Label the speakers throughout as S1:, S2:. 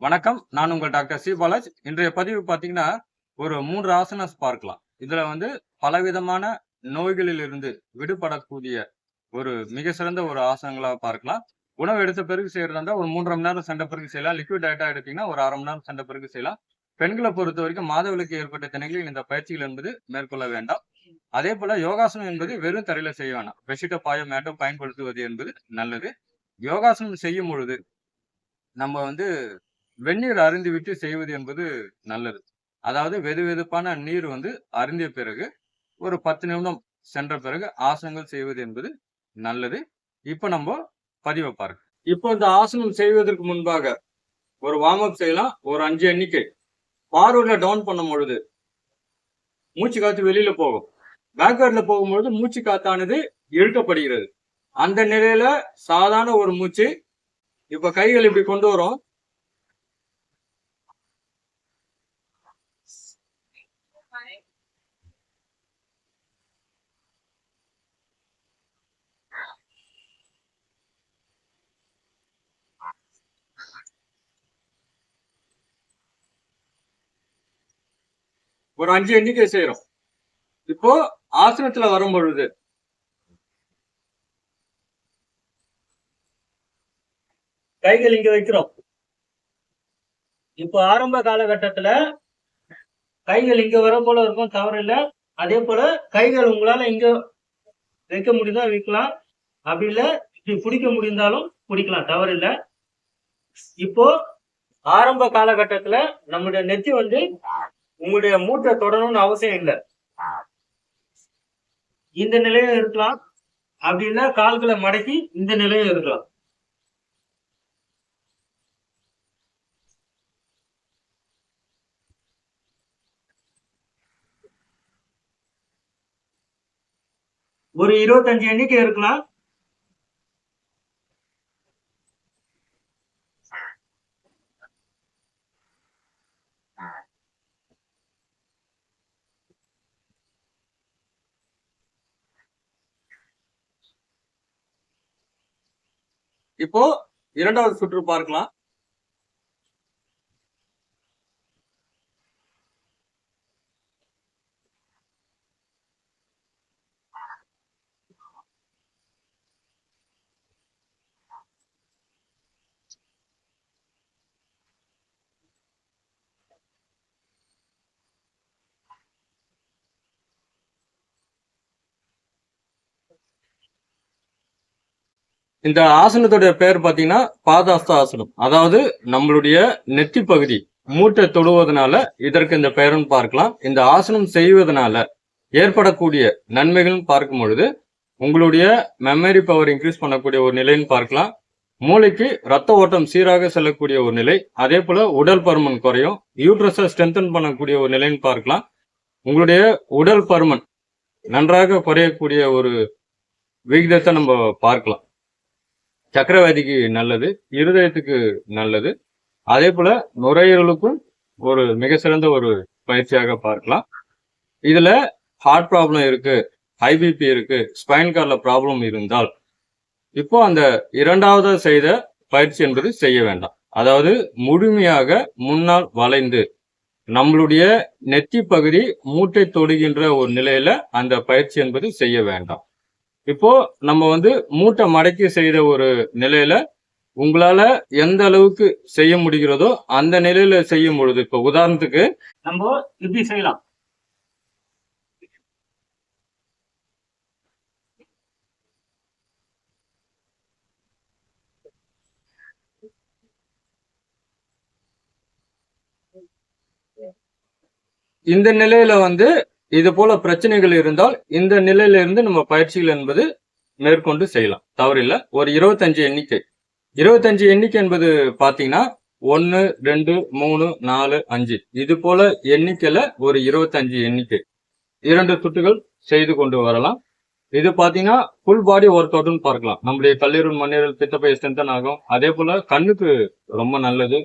S1: வணக்கம். நான் உங்கள் டாக்டர் சி. பாலாஜ். இன்றைய பதிவு பார்த்தீங்கன்னா ஒரு மூன்று ஆசனஸ் பார்க்கலாம். இதுல வந்து பலவிதமான நோய்களில் இருந்து விடுபடக்கூடிய ஒரு மிக சிறந்த ஒரு ஆசனங்களாக பார்க்கலாம். உணவு எடுத்த பிறகு செய்யறதா ஒரு மூன்றரை மணி நேரம் சண்டை பிறகு செய்யலாம். லிக்விட் டயட்டா எடுத்தீங்கன்னா ஒரு அரை மணி நேரம் சண்டை பிறகு செய்யலாம். பெண்களை பொறுத்த வரைக்கும் மாதவிலக்கு ஏற்பட்ட திணைகளில் இந்த பயிற்சிகள் என்பது மேற்கொள்ள வேண்டாம். அதே போல யோகாசனம் என்பது வெறும் தரையில செய்ய வேண்டாம் பெட்ஷீட்டை பாயோ மேட்டம் பயன்படுத்துவது என்பது நல்லது. யோகாசனம் செய்யும் பொழுது நம்ம வந்து வெந்நீர் அருந்திவிட்டு செய்வது என்பது நல்லது. அதாவது வெது வெதுப்பான நீர் வந்து அருந்திய பிறகு ஒரு பத்து நிமிடம் சென்ற பிறகு ஆசனங்கள் செய்வது என்பது நல்லது. இப்போ நம்ம பதிவை பாருங்க. இப்போ இந்த ஆசனம் செய்வதற்கு முன்பாக ஒரு வார்ம் அப் செய்யலாம் ஒரு அஞ்சு எண்ணிக்கை. ஃபார்வர்ட்ல டவுன் பண்ணும் பொழுது மூச்சு காத்து வெளியில போகும். பேக்வேர்ட்ல போகும்பொழுது மூச்சு காத்தானது இழுக்கப்படுகிறது. அந்த நிலையில சாதாரண ஒரு மூச்சு இப்ப கைகள் இப்படி கொண்டு வரும். ஒரு அஞ்சு எண்ணிக்கை செய்யறோம் இப்போ ஆசனத்துல வரும் பொழுது கைகள் இங்க வைக்கிறோம்.
S2: இப்போ ஆரம்ப காலகட்டத்துல கைகள் இங்க வர போல இருக்கும் தவறு இல்ல அதே போல கைகள் உங்களால இங்க வைக்க முடியுதா வைக்கலாம். அப்படி இல்லை இப்படி பிடிக்க முடிந்தாலும் பிடிக்கலாம் தவறு இல்ல இப்போ ஆரம்ப காலகட்டத்துல நம்முடைய நெத்தி வந்து உங்களுடைய மூட்டை தொடணும்னு அவசியம் இல்லை. இந்த நிலையும் இருக்கலாம். அப்படி இல்ல கால்களை மடக்கி இந்த நிலையும் இருக்கலாம். ஒரு இருபத்தஞ்சு எண்ணிக்கை இருக்கலாம்.
S1: இப்போ இரண்டாவது சுற்று பார்க்கலாம். இந்த ஆசனத்துடைய பெயர் பார்த்தீங்கன்னா பாதாஸ்த ஆசனம். அதாவது நம்மளுடைய நெத்தி பகுதி மூட்டை தொடுவதனால இதற்கு இந்த பெயரும் பார்க்கலாம். இந்த ஆசனம் செய்வதனால ஏற்படக்கூடிய நன்மைகள்னு பார்க்கும் பொழுது உங்களுடைய மெமரி பவர் இன்க்ரீஸ் பண்ணக்கூடிய ஒரு நிலைன்னு பார்க்கலாம். மூளைக்கு ரத்த ஓட்டம் சீராக செல்லக்கூடிய ஒரு நிலை அதே போல உடல் பருமன் குறையும் யூட்ரஸை ஸ்ட்ரென்தன் பண்ணக்கூடிய ஒரு நிலைன்னு பார்க்கலாம். உங்களுடைய உடல் பருமன் நன்றாக குறையக்கூடிய ஒரு விகிதத்தை நம்ம பார்க்கலாம். சக்கரவாதிக்கு நல்லது இருதயத்துக்கு நல்லது. அதே போல நுரையீரலுக்கும் ஒரு மிக சிறந்த ஒரு பயிற்சியாக பார்க்கலாம். இதுல ஹார்ட் ப்ராப்ளம் இருக்கு ஹைபிபி இருக்கு ஸ்பைன் கார்ல ப்ராப்ளம் இருந்தால் இப்போ அந்த இரண்டாவது செய்த பயிற்சி என்பது செய்ய வேண்டாம். அதாவது முழுமையாக முன்னால் வளைந்து நம்மளுடைய நெத்தி பகுதி மூட்டை தொடுகின்ற ஒரு நிலையில அந்த பயிற்சி என்பது செய்ய வேண்டாம். இப்போ நம்ம வந்து மூட்டை மடக்கி செய்த ஒரு நிலையில உங்களால எந்த அளவுக்கு செய்ய முடிகிறதோ அந்த நிலையில செய்யும் பொழுது இப்போ உதாரணத்துக்கு
S2: நம்ம இப்படி செய்யலாம்.
S1: இந்த நிலையில வந்து இது போல பிரச்சனைகள் இருந்தால் இந்த நிலையிலிருந்து நம்ம பயிற்சிகள் என்பது மேற்கொண்டு செய்யலாம். தவறில்ல. ஒரு இருபத்தஞ்சு எண்ணிக்கை. இருபத்தஞ்சு எண்ணிக்கை என்பது பார்த்தீங்கன்னா ஒன்று ரெண்டு மூணு நாலு அஞ்சு. இது போல எண்ணிக்கையில ஒரு இருபத்தஞ்சு எண்ணிக்கை. இரண்டு சுட்டுகள் செய்து கொண்டு வரலாம். இது பார்த்தீங்கன்னா ஃபுல் பாடி ஒர்க் அவுட்னு பார்க்கலாம். நம்மளுடைய கல்லீரல் மண்ணீரல் பித்தப்பை ஸ்ட்ரென்தன் ஆகும். அதே போல கண்ணுக்கு ரொம்ப நல்லது.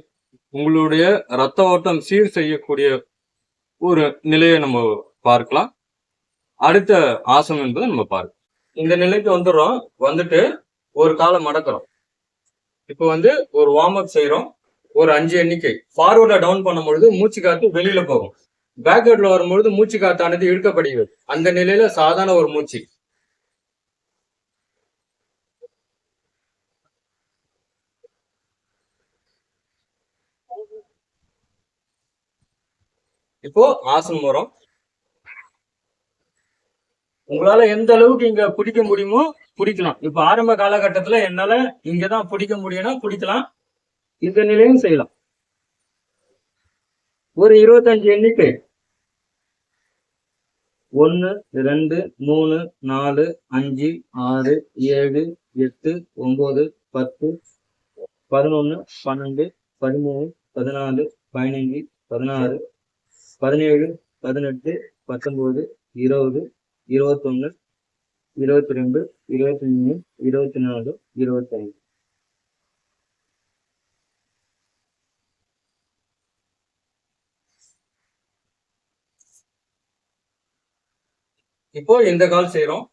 S1: உங்களுடைய ரத்த ஓட்டம் சீர் செய்யக்கூடிய ஒரு நிலையை நம்ம பார்க்கலாம். அடுத்த ஆசனம் என்பதை நம்ம பார்க்கலாம். இந்த நிலைக்கு வந்துடுறோம். வந்துட்டு ஒரு காலை மடக்கிறோம். இப்போ வந்து ஒரு வார்ம் அப் செய்யறோம் ஒரு அஞ்சு எண்ணிக்கை. ஃபார்வர்ட்ல டவுன் பண்ணும் பொழுது மூச்சு காத்து வெளியில போகும். பேக்வேர்ட்ல வரும்பொழுது மூச்சு காத்தானது இழுக்கப்படுகிறது. அந்த நிலையில சாதாரண ஒரு மூச்சு. இப்போ ஆசனம் வரும். உங்களால எந்த அளவுக்கு இங்க பிடிக்க முடியுமோ பிடிக்கலாம். இப்ப ஆரம்ப காலகட்டத்துல என்னால இங்கதான் பிடிக்க முடியும்னா பிடிக்கலாம். இந்த நிலையும் செய்யலாம். ஒரு இருபத்தஞ்சு எண்ணிக்கை. ஒன்னு ரெண்டு மூணு நாலு அஞ்சு ஆறு ஏழு எட்டு ஒன்பது பத்து பதினொன்னு பன்னெண்டு பதிமூணு பதினாலு பதினஞ்சு பதினாறு பதினேழு பதினெட்டு பத்தொன்பது இருபது இருபத்தொன்று இருபத்தி ரெண்டு இருபத்தி மூணு இருபத்தி நாலு இருபத்தைந்து. இப்போ இந்த கால் செய்யறோம்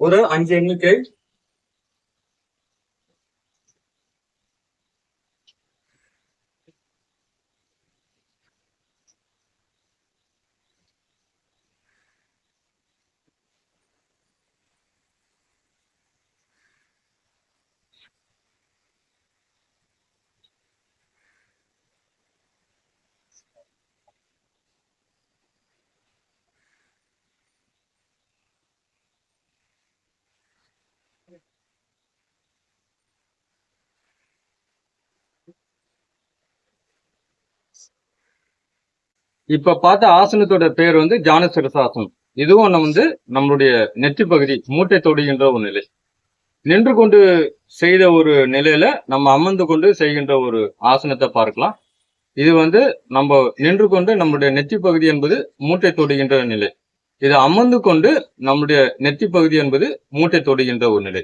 S1: ஒரு அஞ்சு எண்ணிக்கை இப்ப பார்த்த ஆசனத்தோட பேர் வந்து ஜானசிரசாசனம் இதுவும் நம்ம வந்து நம்மளுடைய நெற்றி பகுதி மூட்டை தொடுகின்ற ஒரு நிலை. நின்று கொண்டு செய்த ஒரு நிலையில நம்ம அமர்ந்து கொண்டு செய்கின்ற ஒரு ஆசனத்தை பார்க்கலாம். இது வந்து நம்ம நின்று கொண்டு நம்மளுடைய நெற்றி பகுதி என்பது மூட்டை தொடுகின்ற நிலை. இது அமர்ந்து கொண்டு நம்முடைய நெற்றி பகுதி என்பது மூட்டை தொடுகின்ற ஒரு நிலை.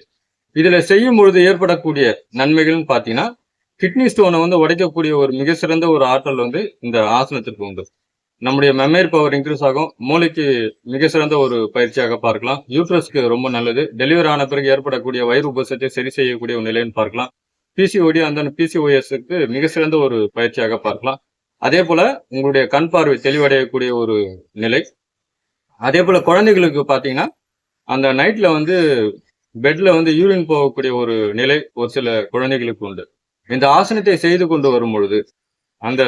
S1: இதுல செய்யும் பொழுது ஏற்படக்கூடிய நன்மைகள்னு பாத்தீங்கன்னா கிட்னி ஸ்டோனை வந்து உடைக்கக்கூடிய ஒரு மிக சிறந்த ஒரு ஆற்றல் வந்து இந்த ஆசனத்திற்கு உண்டு. நம்முடைய மெமரி பவர் இன்க்ரீஸ் ஆகும். மூளைக்கு மிக சிறந்த ஒரு பயிற்சியாக பார்க்கலாம். யூட்ரஸ்க்கு ரொம்ப நல்லது. டெலிவரி ஆன பிறகு ஏற்படக்கூடிய வயிறு உபசத்தை சரி செய்யக்கூடிய ஒரு நிலைன்னு பார்க்கலாம். பிசிஓடி அந்த பிசிஓஎஸ்க்கு மிக சிறந்த ஒரு பயிற்சியாக பார்க்கலாம். அதே போல உங்களுடைய கண் பார்வை தெளிவடையக்கூடிய ஒரு நிலை. அதே போல குழந்தைகளுக்கு பார்த்தீங்கன்னா அந்த நைட்ல வந்து பெட்ல வந்து யூரின் போகக்கூடிய ஒரு நிலை ஒரு சில குழந்தைகளுக்கு உண்டு. இந்த ஆசனத்தை செய்து கொண்டு வரும் பொழுது அந்த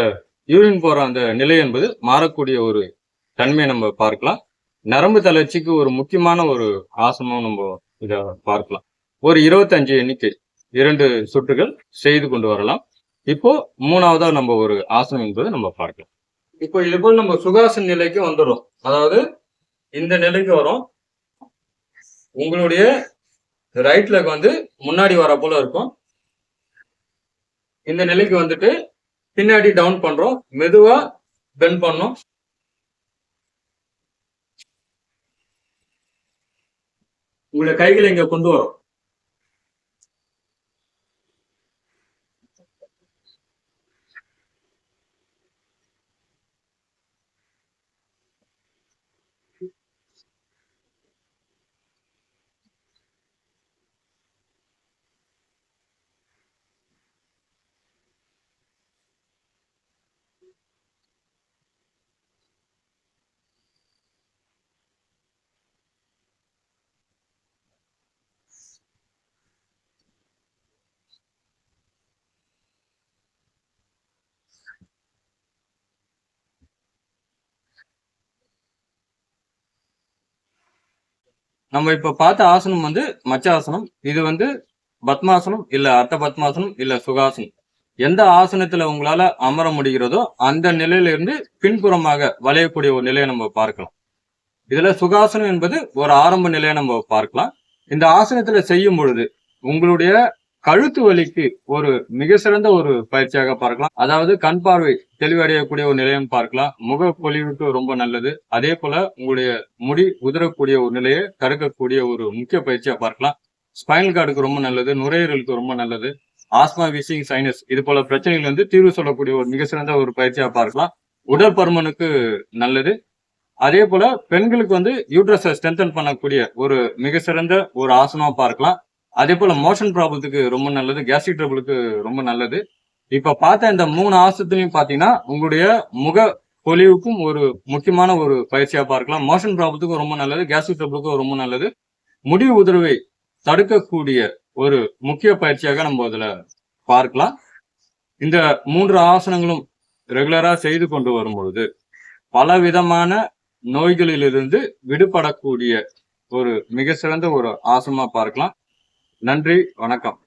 S1: யூரின் போற அந்த நிலை என்பது மாறக்கூடிய ஒரு தன்மையை நம்ம பார்க்கலாம். நரம்பு தளர்ச்சிக்கு ஒரு முக்கியமான ஒரு ஆசனமும் நம்ம இத பார்க்கலாம். ஒரு இருபத்தஞ்சு எண்ணிக்கை இரண்டு சுற்றுகள் செய்து கொண்டு வரலாம். இப்போ மூணாவதா நம்ம ஒரு ஆசனம் என்பது நம்ம பார்க்கலாம். இப்போ இது போல் நம்ம சுகாசன நிலைக்கு வந்துடும் அதாவது இந்த நிலைக்கு வரும். உங்களுடைய ரைட் லெக் வந்து முன்னாடி வர போல இருக்கும். இந்த நிலைக்கு வந்துட்டு பின்னாடி டவுன் பண்றோம். மெதுவா பெண்ட் பண்ணோம். உங்களுடைய கைகளை இங்க கொண்டு வரும். நம்ம இப்ப பார்த்த ஆசனம் வந்து மச்சாசனம். இது வந்து பத்மாசனம் இல்ல அர்த்த பத்மாசனம் இல்ல சுகாசனம். எந்த ஆசனத்துல உங்களால அமர முடிகிறதோ அந்த நிலையில இருந்து பின்புறமாக வளையக்கூடிய ஒரு நிலையை நம்ம பார்க்கலாம். இதுல சுகாசனம் என்பது ஒரு ஆரம்ப நிலையை நம்ம பார்க்கலாம். இந்த ஆசனத்துல செய்யும் பொழுது உங்களுடைய கழுத்து வலிக்கு ஒரு மிக சிறந்த ஒரு பயிற்சியாக பார்க்கலாம். அதாவது கண் பார்வை தெளிவடையக்கூடிய ஒரு நிலையம் பார்க்கலாம். முக பொலிவுக்கு ரொம்ப நல்லது. அதே போல உங்களுடைய முடி உதிரக்கூடிய ஒரு நிலையை தடுக்கக்கூடிய ஒரு முக்கிய பயிற்சியா பார்க்கலாம். ஸ்பைனல் கார்டுக்கு ரொம்ப நல்லது. நுரையீரலுக்கு ரொம்ப நல்லது. ஆஸ்மா விசிங் சைனஸ் இது போல பிரச்சனைகள் வந்து தீர்வு சொல்லக்கூடிய ஒரு மிக சிறந்த ஒரு பயிற்சியா பார்க்கலாம். உடல் பருமனுக்கு நல்லது. அதே போல பெண்களுக்கு வந்து யூட்ரஸை ஸ்ட்ரென்தன் பண்ணக்கூடிய ஒரு மிக சிறந்த ஒரு ஆசனமா பார்க்கலாம். அதே போல மோஷன் ப்ராப்ளத்துக்கு ரொம்ப நல்லது கேஸ்ட்ரிக் ட்ரபிளுக்கு ரொம்ப நல்லது. இப்ப பார்த்த இந்த மூணு ஆசனத்திலையும் பாத்தீங்கன்னா உங்களுடைய முக பொலிவுக்கும் ஒரு முக்கியமான ஒரு பயிற்சியா பார்க்கலாம். மோஷன் ப்ராப்ளத்துக்கும் ரொம்ப நல்லது கேஸ்ட்ரிக் ட்ரபிளுக்கும் ரொம்ப நல்லது. முடி உதிர்வை தடுக்கக்கூடிய ஒரு முக்கிய பயிற்சியாக நம்ம அதுல பார்க்கலாம். இந்த மூன்று ஆசனங்களும் ரெகுலரா செய்து கொண்டு வரும்பொழுது பல விதமான நோய்களிலிருந்து விடுபடக்கூடிய ஒரு மிக சிறந்த ஒரு ஆசனமா பார்க்கலாம். நன்றி வணக்கம்.